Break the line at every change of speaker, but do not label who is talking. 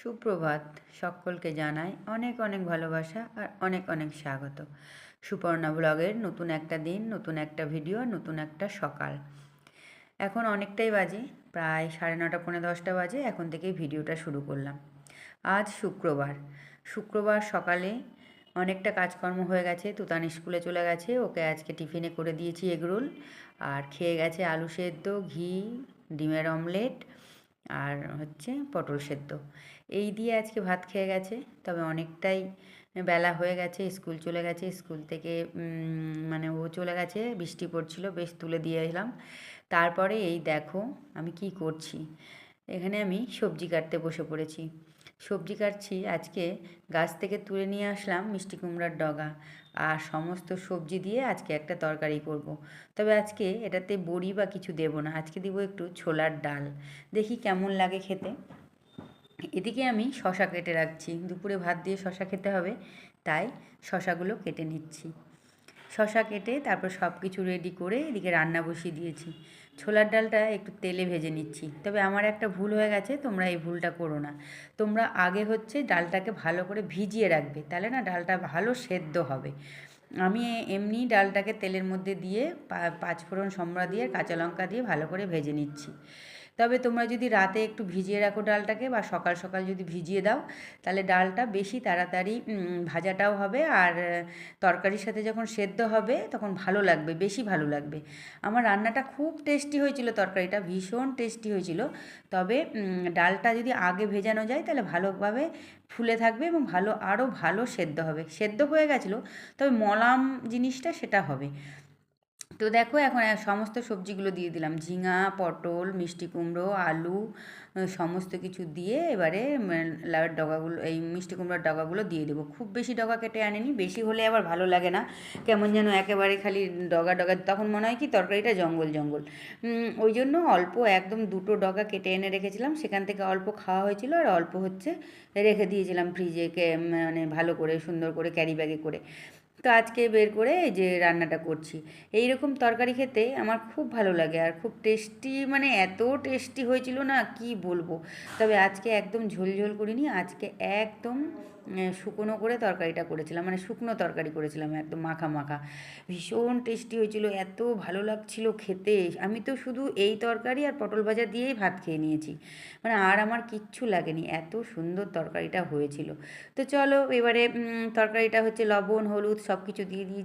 সুপ্রভাত সকলকে জানাই অনেক অনেক ভালোবাসা আর অনেক অনেক স্বাগত। সুপর্ণা ব্লগের নতুন একটা দিন, নতুন একটা ভিডিও, নতুন একটা সকাল। এখন অনেকটাই বাজে, প্রায় সাড়ে নটা, পৌনে দশটা বাজে, এখন থেকেই ভিডিওটা শুরু করলাম। আজ শুক্রবার। শুক্রবার সকালে অনেকটা কাজকর্ম হয়ে গেছে, তুতান স্কুলে চলে গেছে, ওকে আজকে টিফিনে করে দিয়েছি এগরোল আর খেয়ে গেছে আলু সেদ্ধ, ঘি, ডিমের অমলেট আর হচ্ছে পটল সেদ্ধ। এই দিয়ে আজকে ভাত খেয়ে গেছে, তবে অনেকটাই বেলা হয়ে গেছে, স্কুল চলে গেছে, স্কুল থেকে মানে ও চলে গেছে, বৃষ্টি পড়ছিল, বেশ তুলে দিয়ে এলাম। তারপরে এই দেখো আমি কি করছি। এখানে আমি সবজি কাটতে বসে পড়েছি। সবজি কাটছি, আজকে গাছ থেকে তুলে নিয়ে আসলাম মিষ্টি কুমড়ার ডগা আর সমস্ত সবজি দিয়ে আজকে একটা তরকারি করব। তবে আজকে এটাতে বড়ি বা কিছু দেব না, আজকে দিব একটু ছোলার ডাল। দেখি কেমন লাগে খেতে। এদিকে আমি শশা কেটে রাখছি, দুপুরে ভাত দিয়ে শশা খেতে হবে, তাই শশাগুলো কেটে নিচ্ছি। শশা কেটে তারপর সব কিছু রেডি করে এদিকে রান্না বসিয়ে দিয়েছি। ছোলার ডালটা একটু তেলে ভেজে নিচ্ছি। তবে আমার একটা ভুল হয়ে গেছে, তোমরা এই ভুলটা করো না। তোমরা আগে হচ্ছে ডালটাকে ভালো করে ভিজিয়ে রাখবে, তাহলে না ডালটা ভালো সেদ্ধ হবে। আমি এমনি ডালটাকে তেলের মধ্যে দিয়ে পাঁচফোড়ন সম্রা দিয়ে কাঁচা লঙ্কা দিয়ে ভালো করে ভেজে নিচ্ছি। তবে তোমরা যদি রাতে একটু ভিজিয়ে রাখো ডালটাকে বা সকাল সকাল যদি ভিজিয়ে দাও, তাহলে ডালটা বেশি তাড়াতাড়ি ভাজাটাও হবে আর তরকারির সাথে যখন সেদ্ধ হবে তখন ভালো লাগবে, বেশি ভালো লাগবে। আমার রান্নাটা খুব টেস্টি হয়েছিল, তরকারিটা ভীষণ টেস্টি হয়েছিল। তবে ডালটা যদি আগে ভেজানো যায় তাহলে ভালোভাবে ফুলে থাকবে এবং ভালো, আরও ভালো সেদ্ধ হবে। সেদ্ধ হয়ে গেছিল, তবে মলাম জিনিসটা সেটা হবে। তো দেখো এখন সমস্ত সবজিগুলো দিয়ে দিলাম। ঝিঙা, পটল, মিষ্টি কুমড়ো, আলু সমস্ত কিছু দিয়ে এবারে লাউয়ের ডগাগুলো, এই মিষ্টি কুমড়োর ডগাগুলো দিয়ে দেবো। খুব বেশি ডগা কেটে আনেনি, বেশি হলে আবার ভালো লাগে না। কেমন যেন একেবারে খালি ডগা ডগা, তখন মনে হয় কি তরকারিটা জঙ্গল জঙ্গল। ওই জন্য অল্প একদম দুটো ডগা কেটে এনে রেখেছিলাম। সেখান থেকে অল্প খাওয়া হয়েছিল আর অল্প হচ্ছে রেখে দিয়েছিলাম ফ্রিজে মানে ভালো করে, সুন্দর করে ক্যারি ব্যাগে করে। তো আজকে বের করে এই যে রান্নাটা করছি। এই রকম তরকারি খেতে আমার খুব ভালো লাগে আর খুব টেস্টি মানে এত টেস্টি হয়েছিল না কি বলব? তবে আজকে একদম ঝোল ঝোল করিনি, আজকে একদম শুকনো করে তরকারিটা করেছিলাম মানে শুকনো তরকারি করেছিলাম, একদম মাখা মাখা। ভীষণ টেস্টি হয়েছিল, এত ভালো লাগছিল খেতে। আমি তো শুধু এই তরকারি আর পটল ভাজা দিয়েই ভাত খেয়ে নিয়েছি। মানে আর আমার কিচ্ছু লাগেনি, এত সুন্দর তরকারিটা হয়েছিল। তো চলো এবারে তরকারিটা হচ্ছে লবণ, হলুদ সব কিছু দিয়ে দিয়েছি।